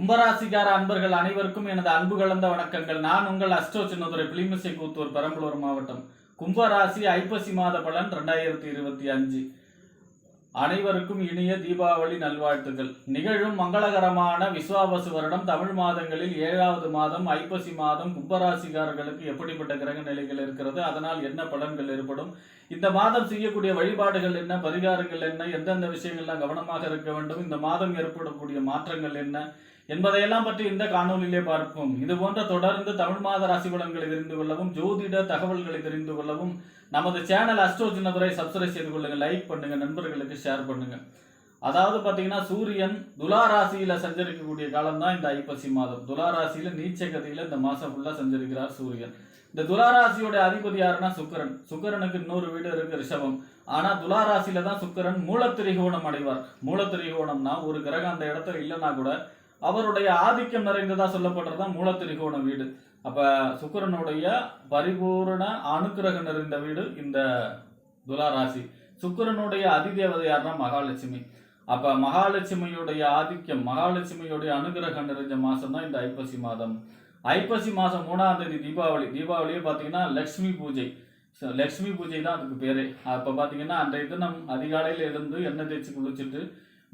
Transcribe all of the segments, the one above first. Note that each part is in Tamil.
கும்பராசிக்கார அன்பர்கள் அனைவருக்கும் எனது அன்பு கலந்த வணக்கங்கள். நான் உங்கள் அஸ்டோ சின்னதுரை பிலிமிசை கூத்தூர் பெரம்பலூர் மாவட்டம். கும்பராசி ஐப்பசி மாத பலன் ரெண்டாயிரத்தி இருபத்தி அஞ்சு. அனைவருக்கும் இனிய தீபாவளி நல்வாழ்த்துக்கள். நிகழும் மங்களகரமான விஸ்வாபசு வருடம் தமிழ் மாதங்களில் ஏழாவது மாதம் ஐப்பசி மாதம் கும்பராசிக்காரர்களுக்கு எப்படிப்பட்ட கிரக நிலைகள் இருக்கிறது அதனால் என்ன பலன்கள் ஏற்படும் இந்த மாதம் செய்யக்கூடிய வழிபாடுகள் என்ன பரிகாரங்கள் என்ன எந்தெந்த விஷயங்கள்லாம் கவனமாக இருக்க வேண்டும் இந்த மாதம் ஏற்படக்கூடிய மாற்றங்கள் என்ன என்பதையெல்லாம் பற்றி இந்த காணொலியிலே பார்ப்போம். இது போன்ற தொடர்ந்து தமிழ் மாத ராசி பலன்களை தெரிந்து கொள்ளவும் ஜோதிட தகவல்களை தெரிந்து கொள்ளவும் நமது சேனல் அஸ்ட்ரோ சின்னதுரை சப்ஸ்கிரைப் செய்து கொள்ளுங்க லைக் பண்ணுங்க நண்பர்களுக்கு ஷேர் பண்ணுங்க. அதாவது பார்த்தீங்கன்னா சூரியன் துலா ராசியில சஞ்சரிக்கக்கூடிய காலம் தான் இந்த ஐப்பசி மாதம். துலா ராசியில நீச்ச இந்த மாசம் ஃபுல்லா சஞ்சரிக்கிறார் சூரியன். இந்த துலா ராசியோட அதிபதி யாருன்னா சுக்கரன். சுக்கரனுக்கு இன்னொரு வீடு இருக்கு ரிஷபம். ஆனா துலா ராசியில தான் சுக்கரன் மூலத்திரிகோணம் அடைவார். மூலத்திரிகோணம்னா ஒரு கிரகம் அந்த இடத்துல இல்லைன்னா கூட அவருடைய ஆதிக்கம் நிறைந்ததா சொல்லப்படுறதா மூலத்திரிகோண வீடு. அப்ப சுக்கிரனுடைய பரிபூரண அனுக்கிரகம் நிறைந்த வீடு இந்த துலா ராசி சுக்கிரனுடைய அதிதேவதை யாருன்னா மகாலட்சுமி. அப்ப மகாலட்சுமியுடைய ஆதிக்கம் மகாலட்சுமியுடைய அனுகிரகம் நிறைஞ்ச மாசம் தான் இந்த ஐப்பசி மாதம். ஐப்பசி மாசம் மூணாம் தேதி தீபாவளி. தீபாவளியே பார்த்தீங்கன்னா லக்ஷ்மி பூஜை. லக்ஷ்மி பூஜை தான் அதுக்கு பேரு. அப்ப பாத்தீங்கன்னா அன்றைய தினம் அதிகாலையில எழுந்து எண்ணெய் தேய்ச்சி குளிச்சுட்டு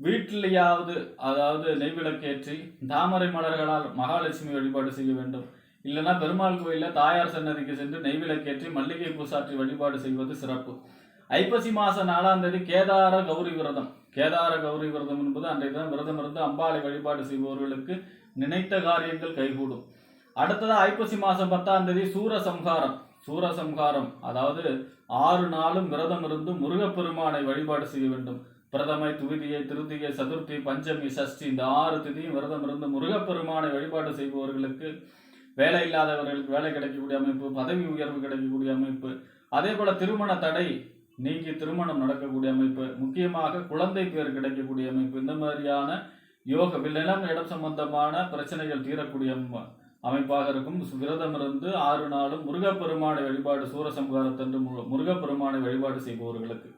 வீட்டிலேயாவது அதாவது நெய்விளக்கேற்றி தாமரை மலர்களால் மகாலட்சுமி வழிபாடு செய்ய வேண்டும். இல்லைன்னா பெருமாள் கோயிலில் தாயார் சன்னதிக்கு சென்று நெய்விளக்கேற்றி மல்லிகை பூசாற்றி வழிபாடு செய்வது சிறப்பு. ஐப்பசி மாத நாலாம் தேதி கேதார கௌரி விரதம். கேதார கௌரி விரதம் என்பது அன்றைய தினம் விரதம் இருந்து அம்பாளை வழிபாடு செய்பவர்களுக்கு நினைத்த காரியங்கள் கைகூடும். அடுத்ததாக ஐப்பசி மாதம் பத்தாம் தேதி சூரசம்ஹாரம். சூரசம்ஹாரம் அதாவது ஆறு நாளும் விரதம் இருந்து முருகப்பெருமானை வழிபாடு செய்ய வேண்டும். பிரதமை துவிதியை திருதியை சதுர்த்தி பஞ்சமி சஷ்டி இந்த ஆறு திதியும் விரதம் இருந்து முருகப்பெருமானை வழிபாடு செய்பவர்களுக்கு வேலை இல்லாதவர்களுக்கு வேலை கிடைக்கக்கூடிய அமைப்பு பதவி உயர்வு கிடைக்கக்கூடிய அமைப்பு அதே போல திருமண தடை நீங்கி திருமணம் நடக்கக்கூடிய அமைப்பு முக்கியமாக குழந்தை பேர் கிடைக்கக்கூடிய அமைப்பு இந்த மாதிரியான யோக நிலம் இடம் சம்பந்தமான பிரச்சனைகள் தீரக்கூடிய அமைப்பாக இருக்கும். விரதம் இருந்து ஆறு நாளும் முருகப்பெருமானை வழிபாடு சூரசம்ஹாரத்தன்று முருகப்பெருமானை வழிபாடு செய்பவர்களுக்கு.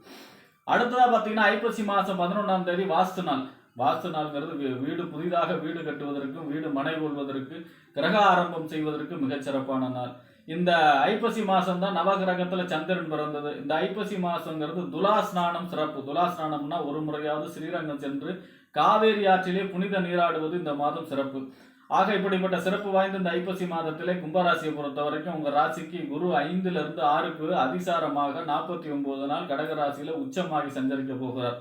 அடுத்ததா பார்த்தீங்கன்னா ஐப்பசி மாசம் பதினொன்றாம் தேதி வாஸ்து நாள். வாஸ்து நாள்ங்கிறது வீ- வீடு புதிதாக வீடு கட்டுவதற்கும் வீடு மனை கொள்வதற்கு கிரக ஆரம்பம் செய்வதற்கு மிகச்சிறப்பான நாள். இந்த ஐப்பசி மாசம் தான் நவகிரகத்துல சந்திரன் பிறந்தது. இந்த ஐப்பசி மாசங்கிறது துலா ஸ்நானம் சிறப்பு. துலா ஸ்நானம்னா ஒரு முறையாவது ஸ்ரீரங்கம் சென்று காவேரி ஆற்றிலே புனித நீராடுவது இந்த மாதம் சிறப்பு. ஆக இப்படிப்பட்ட சிறப்பு வாய்ந்த இந்த ஐப்பசி மாதத்திலே கும்பராசியை பொறுத்த வரைக்கும் உங்க ராசிக்கு குரு ஐந்துல இருந்து ஆறுக்கு அதிசாரமாக நாற்பத்தி ஒன்பது நாள் கடக ராசியில உச்சமாகி சஞ்சரிக்க போகிறார்.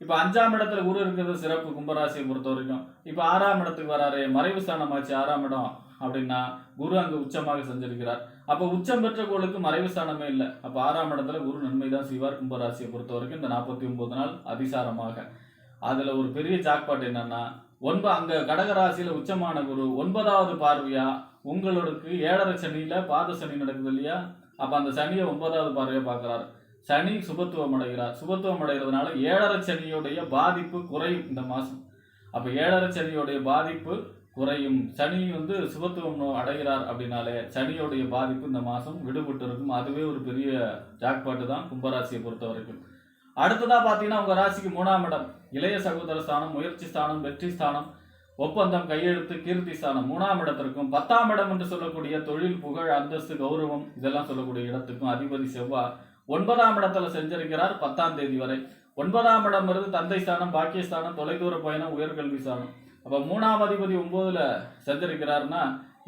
இப்போ அஞ்சாம் இடத்துல குரு இருக்கிறது சிறப்பு கும்பராசியை பொறுத்த வரைக்கும். இப்போ ஆறாம் இடத்துக்கு வராரு மறைவு ஸ்தானமாச்சு ஆறாம் இடம் அப்படின்னா குரு அங்கு உச்சமாக சஞ்சரிக்கிறார். அப்போ உச்சம் பெற்ற கோளுக்கு மறைவு ஸ்தானமே இல்லை. அப்போ ஆறாம் இடத்துல குரு நன்மை தான் செய்வார் கும்பராசியை பொறுத்த வரைக்கும் இந்த நாற்பத்தி ஒன்பது நாள் அதிசாரமாக. அதில் ஒரு பெரிய ஜாக்பாட் என்னன்னா ஒன்ப அங்க கடகராசியில உச்சமான குரு ஒன்பதாவது பார்வையா? உங்களுக்கு ஏழரை சனியில பாத சனி நடக்குது இல்லையா? அப்ப அந்த சனியை ஒன்பதாவது பார்வையா பார்க்கறாரு. சனி சுபத்துவம் அடைகிறார். சுபத்துவம் அடைகிறதுனால ஏழரை சனியுடைய பாதிப்பு குறையும் இந்த மாசம். அப்ப ஏழரை சனியுடைய பாதிப்பு குறையும். சனி வந்து சுபத்துவம் அடைகிறார் அப்படின்னாலே சனியோடைய பாதிப்பு இந்த மாசம் விடுபட்டு இருக்கும். அதுவே ஒரு பெரிய ஜாக்பாட்டு தான் கும்பராசியை பொறுத்த வரைக்கும் அடுத்ததாக பாத்தீங்கன்னா உங்க ராசிக்கு மூணாம் இடம். இளைய சகோதர ஸ்தானம் முயற்சி ஸ்தானம் வெற்றி ஸ்தானம் ஒப்பந்தம் கையெழுத்து கீர்த்தி ஸ்தானம் மூணாம் இடத்திற்கும் பத்தாம் இடம் என்று சொல்லக்கூடிய தொழில் புகழ் அந்தஸ்து கௌரவம் இதெல்லாம் சொல்லக்கூடிய இடத்துக்கும் அதிபதி செவ்வாய் ஒன்பதாம் இடத்துல செஞ்சிருக்கிறார் பத்தாம் தேதி வரை. ஒன்பதாம் இடம் இருந்து தந்தை ஸ்தானம் பாக்கியஸ்தானம் தொலைதூர பயணம் உயர்கல்வி ஸ்தானம். அப்ப மூணாம் அதிபதி ஒன்பதுல செஞ்சிருக்கிறார்னா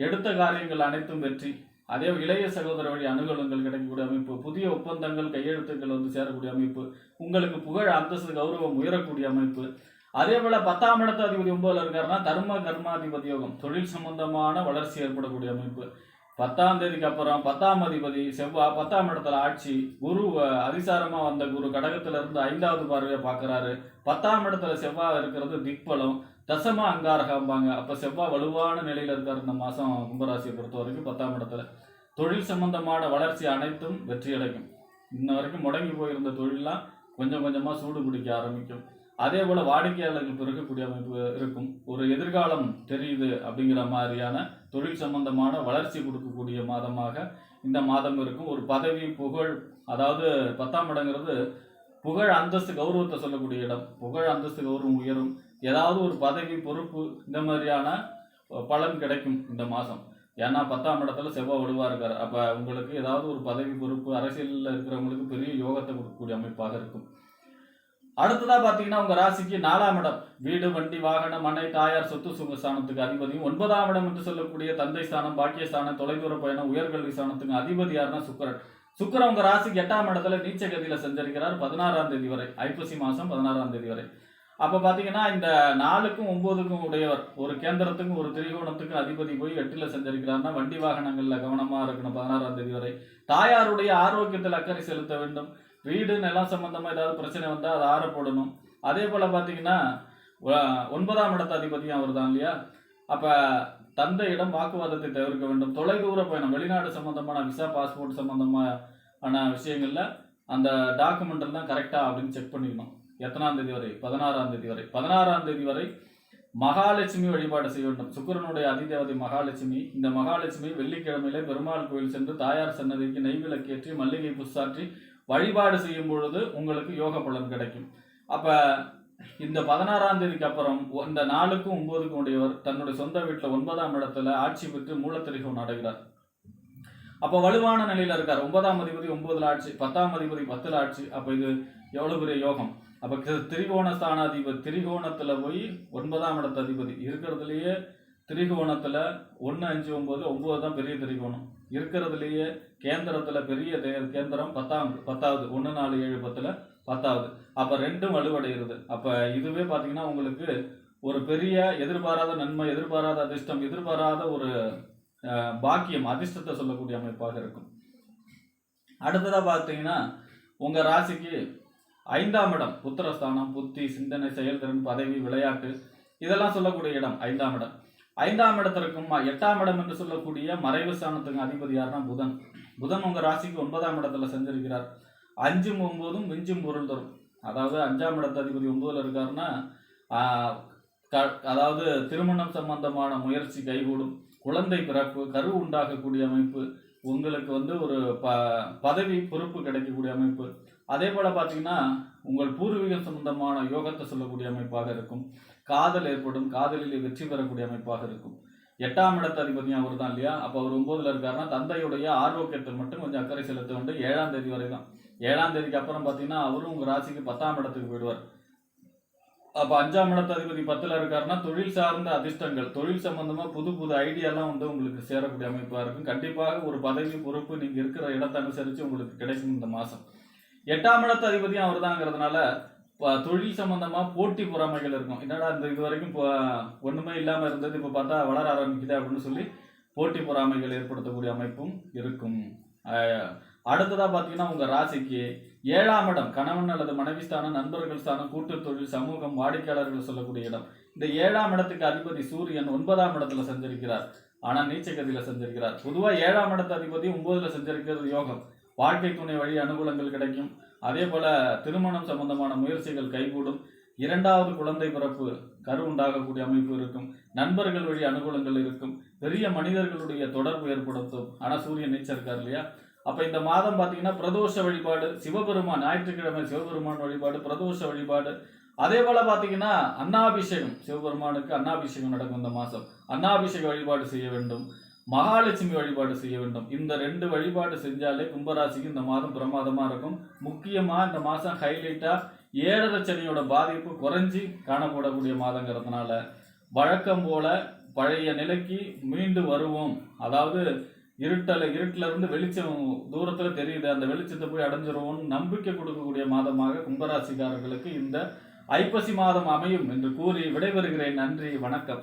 எடுத்த காரியங்கள் அனைத்தும் வெற்றி. அதே இளைய சகோதர வழி அணுகலங்கள் கிடைக்கக்கூடிய அமைப்பு புதிய ஒப்பந்தங்கள் கையெழுத்துக்கள் வந்து சேரக்கூடிய அமைப்பு உங்களுக்கு புகழ் அந்தஸ்து கௌரவம் உயரக்கூடிய அமைப்பு. அதே போல பத்தாம் இடத்து அதிபதி ஒன்பதுல இருக்காருன்னா தர்ம கர்மாதிபதி யோகம் தொழில் சம்பந்தமான வளர்ச்சி ஏற்படக்கூடிய அமைப்பு. பத்தாம் தேதிக்கு அப்புறம் பத்தாம் அதிபதி செவ்வாய் பத்தாம் இடத்துல ஆட்சி குரு அதிசாரமா வந்த குரு கடகத்துல இருந்து ஐந்தாவது பார்வையை பார்க்கறாரு. பத்தாம் இடத்துல செவ்வாய் இருக்கிறது திக்பலம். தசம அங்காரகம்பாங்க. அப்போ செவ்வாய் வலுவான நிலையில் இருக்கார் இந்த மாதம் கும்பராசியை பொறுத்த வரைக்கும் பத்தாம் இடத்துல. தொழில் சம்பந்தமான வளர்ச்சி அனைத்தும் வெற்றி அடைக்கும் இன்ன வரைக்கும் முடங்கி போயிருந்த தொழிலெலாம் கொஞ்சம் கொஞ்சமாக சூடு பிடிக்க ஆரம்பிக்கும். அதே போல் வாடிக்கையாளர்கள் பிறக்கக்கூடிய அமைப்பு இருக்கும். ஒரு எதிர்காலம் தெரியுது அப்படிங்கிற மாதிரியான தொழில் சம்பந்தமான வளர்ச்சி கொடுக்கக்கூடிய மாதமாக இந்த மாதம் இருக்கும். ஒரு பதவி புகழ் அதாவது பத்தாம் இடங்கிறது புகழ் அந்தஸ்து கௌரவத்தை சொல்லக்கூடிய இடம். புகழ் அந்தஸ்து கௌரவம் உயரும். ஏதாவது ஒரு பதவி பொறுப்பு இந்த மாதிரியான பலன் கிடைக்கும் இந்த மாதம். ஏன்னா பத்தாம் இடத்துல செவ்வாய் வலுவாக இருக்கார். அப்போ உங்களுக்கு ஏதாவது ஒரு பதவி பொறுப்பு அரசியலில் இருக்கிறவங்களுக்கு பெரிய யோகத்தை கொடுக்கக்கூடிய அமைப்பாக இருக்கும். அடுத்ததாக பார்த்தீங்கன்னா உங்கள் ராசிக்கு நாலாம் இடம். வீடு வண்டி வாகனம் மனை தாயார் சொத்து சுக ஸ்தானத்துக்கு அதிபதியும் ஒன்பதாம் இடம் என்று சொல்லக்கூடிய தந்தை ஸ்தானம் பாக்கிய ஸ்தானம் தொலைதூர பயணம் உயர்கல்வி ஸ்தானத்துக்கு அதிபதியார்னா சுக்கரன். சுக்கரன் உங்க ராசிக்கு எட்டாம் இடத்துல நீச்ச கதியில சஞ்சரிக்கிறார் பதினாறாம் தேதி வரை. ஐப்பசி மாசம் பதினாறாம் தேதி வரை. அப்ப பாத்தீங்கன்னா இந்த நாலுக்கும் ஒன்பதுக்கும் உடையவர் ஒரு கேந்திரத்துக்கும் ஒரு திரிகோணத்துக்கும் அதிபதி போய் எட்டுல செஞ்சிருக்கிறார்னா வண்டி வாகனங்கள்ல கவனமா இருக்கணும் பதினாறாம் தேதி வரை. தாயாருடைய ஆரோக்கியத்தில் அக்கறை செலுத்த வேண்டும். வீடு நிலம் சம்பந்தமா ஏதாவது பிரச்சனை வந்தா அதை ஆற போடணும் அதே போல பாத்தீங்கன்னா ஒன்பதாம் இடத்த அதிபதியும் அவர் தான் இல்லையா? அப்ப தந்தையிடம் வாக்குவாதத்தை தவிர்க்க வேண்டும். தொலைதூர பயணம் வெளிநாடு சம்பந்தமான விசா பாஸ்போர்ட் சம்பந்தமான விஷயங்களில் அந்த டாக்குமெண்ட் எல்லாம் கரெக்டாக அப்படின்னு செக் பண்ணிக்கணும். எத்தனாம் தேதி வரை? பதினாறாம் தேதி வரை. பதினாறாம் தேதி வரை மகாலட்சுமி வழிபாடு செய்ய வேண்டும். சுக்கிரனுடைய அதிதேவதை மகாலட்சுமி இந்த மகாலட்சுமி வெள்ளிக்கிழமையிலே பெருமாள் கோயில் சென்று தாயார் சன்னதிக்கு நெய் விளக்கேற்றி மல்லிகை புசாற்றி வழிபாடு செய்யும் பொழுது உங்களுக்கு யோக பலன் கிடைக்கும். அப்போ இந்த பதினாறாம் தேதிக்கு அப்புறம் இந்த நாலுக்கும் ஒன்பதுக்கும் உடையவர் தன்னுடைய சொந்த வீட்டில் ஒன்பதாம் இடத்துல ஆட்சி பெற்று மூலத்திரிகோன் நடைகிறார். அப்போ வலுவான நிலையில் இருக்கார். ஒன்பதாம் அதிபதி ஒன்பதுல ஆட்சி பத்தாம் அதிபதி பத்துல ஆட்சி. அப்போ இது எவ்வளோ பெரிய யோகம்? அப்போ திரிகோண ஸ்தானாதிபதி திரிகோணத்தில் போய் ஒன்பதாம் இடத்து அதிபதி. இருக்கிறதுலையே திரிகோணத்தில் ஒன்று அஞ்சு ஒம்பது ஒம்பது தான் பெரிய திரிகோணம். இருக்கிறதுலையே கேந்திரத்தில் பெரிய தே- கேந்திரம் பத்தாம் பத்தாவது ஒன்று நாலு ஏழு பத்தில் பத்தாவது அப்போ ரெண்டும் வலுவடைகிறது. அப்போ இதுவே பார்த்தீங்கன்னா உங்களுக்கு ஒரு பெரிய எதிர்பாராத நன்மை எதிர்பாராத அதிர்ஷ்டம் எதிர்பாராத ஒரு பாக்கியம் அதிர்ஷ்டத்தை சொல்லக்கூடிய அமைப்பாக இருக்கும். அடுத்ததாக பார்த்தீங்கன்னா உங்கள் ராசிக்கு ஐந்தாம் இடம் புத்திரஸ்தானம் புத்தி சிந்தனை செயல்திறன் பதவி விளையாட்டு இதெல்லாம் சொல்லக்கூடிய இடம் ஐந்தாம் இடம். ஐந்தாம் இடத்திற்கும் எட்டாம் இடம் என்று சொல்லக்கூடிய மறைவு ஸ்தானத்துக்கு அதிபதி யாருன்னா புதன். புதன் உங்கள் ராசிக்கு ஒன்பதாம் இடத்துல செஞ்சிருக்கிறார் அஞ்சும் ஒம்போதும் மிஞ்சும் பொருள் தரும். அதாவது அஞ்சாம் இடத்து அதிபதி ஒன்பதுல இருக்காருன்னா அதாவது திருமணம் சம்பந்தமான முயற்சி கைகூடும். குழந்தை பிறப்பு கரு உண்டாகக்கூடிய அமைப்பு உங்களுக்கு வந்து ஒரு ப பதவி பொறுப்பு கிடைக்கக்கூடிய அமைப்பு. அதே போல் பார்த்தீங்கன்னா உங்கள் பூர்வீகம் சம்பந்தமான யோகத்தை சொல்லக்கூடிய அமைப்பாக இருக்கும். காதல் ஏற்படும் காதலில் வெற்றி பெறக்கூடிய அமைப்பாக இருக்கும். எட்டாம் இடத்து அதிபதியும் அவர் தான் இல்லையா? அப்போ அவர் ஒன்பதுல இருக்காருன்னா தந்தையுடைய ஆரோக்கியத்தில் மட்டும் கொஞ்சம் அக்கறை செலுத்த வேண்டும் ஏழாம் தேதி வரை தான் ஏழாம் தேதிக்கு அப்புறம் பார்த்தீங்கன்னா அவரும் உங்கள் ராசிக்கு பத்தாம் இடத்துக்கு போயிடுவார். அப்போ அஞ்சாம் இடத்து அதிபதி பத்தில் இருக்காருன்னா தொழில் சார்ந்த அதிர்ஷ்டங்கள் தொழில் சம்பந்தமாக புது புது ஐடியாலாம் வந்து உங்களுக்கு சேரக்கூடிய அமைப்பாக இருக்கும். கண்டிப்பாக ஒரு பதவி பொறுப்பு நீங்கள் இருக்கிற இடத்தை அனுசரித்து உங்களுக்கு கிடைக்கும் இந்த மாதம் எட்டாம் இடத்து அதிபதியும் அவர்தாங்கிறதுனால தாங்கிறதுனால தொழில் சம்பந்தமா போட்டி பொறாமைகள் இருக்கும். என்னடா இந்த இது வரைக்கும் இப்போ ஒண்ணுமே இல்லாம இருந்தது இப்ப பார்த்தா வளர ஆரம்பிக்குது அப்படின்னு சொல்லி போட்டி பொறாமைகள் ஏற்படுத்தக்கூடிய அமைப்பும் இருக்கும். அடுத்ததாக அடுத்ததா பாத்தீங்கன்னா உங்க ராசிக்கு ஏழாம் இடம் கணவன் அல்லது மனைவி ஸ்தானம் நண்பர்கள் ஸ்தானம் கூட்டு தொழில் சமூகம் வாடிக்கையாளர்கள் சொல்லக்கூடிய இடம். இந்த ஏழாம் இடத்துக்கு அதிபதி சூரியன் ஒன்பதாம் இடத்துல சஞ்சரிக்கிறார். ஆனா நீச்சகதியில சஞ்சரிக்கிறார். பொதுவா ஏழாம் இடத்து அதிபதி ஒன்பதுல சஞ்சரிக்கிறது யோகம். வாழ்க்கை துணை வழி அனுகூலங்கள் கிடைக்கும். அதே போல திருமணம் சம்பந்தமான முயற்சிகள் கைகூடும். இரண்டாவது குழந்தை பிறப்பு கரு உண்டாகக்கூடிய அமைப்பு இருக்கும். நண்பர்கள் வழி அனுகூலங்கள் இருக்கும். பெரிய மனிதர்களுடைய தொடர்பு ஏற்படுத்தும். ஆனால் சூரியன் நீச்சல் இருக்கார் இல்லையா? அப்போ இந்த மாதம் பார்த்தீங்கன்னா பிரதோஷ வழிபாடு சிவபெருமான் ஞாயிற்றுக்கிழமை சிவபெருமான் வழிபாடு பிரதோஷ வழிபாடு. அதே போல பார்த்தீங்கன்னா அன்னாபிஷேகம் சிவபெருமானுக்கு அன்னாபிஷேகம் நடக்கும் இந்த மாதம். அன்னாபிஷேக வழிபாடு செய்ய வேண்டும். மகாலட்சுமி வழிபாடு செய்ய வேண்டும். இந்த ரெண்டு வழிபாடு செஞ்சாலே கும்பராசிக்கு இந்த மாதம் பிரமாதமாக இருக்கும். முக்கியமாக இந்த மாதம் ஹைலைட்டாக ஏழரை சனியோட பாதிப்பு குறைஞ்சி காணப்படக்கூடிய மாதங்கிறதுனால வழக்கம் போல பழைய நிலைக்கு மீண்டு வருவோம். அதாவது இருட்டல இருட்டில் இருந்து வெளிச்சம் தூரத்தில் தெரியுது. அந்த வெளிச்சத்தை போய் அடைஞ்சிருவோம்னு நம்பிக்கை கொடுக்கக்கூடிய மாதமாக கும்பராசிக்காரர்களுக்கு இந்த ஐப்பசி மாதம் அமையும் என்று கூறி விடைபெறுகிறேன். நன்றி வணக்கம்.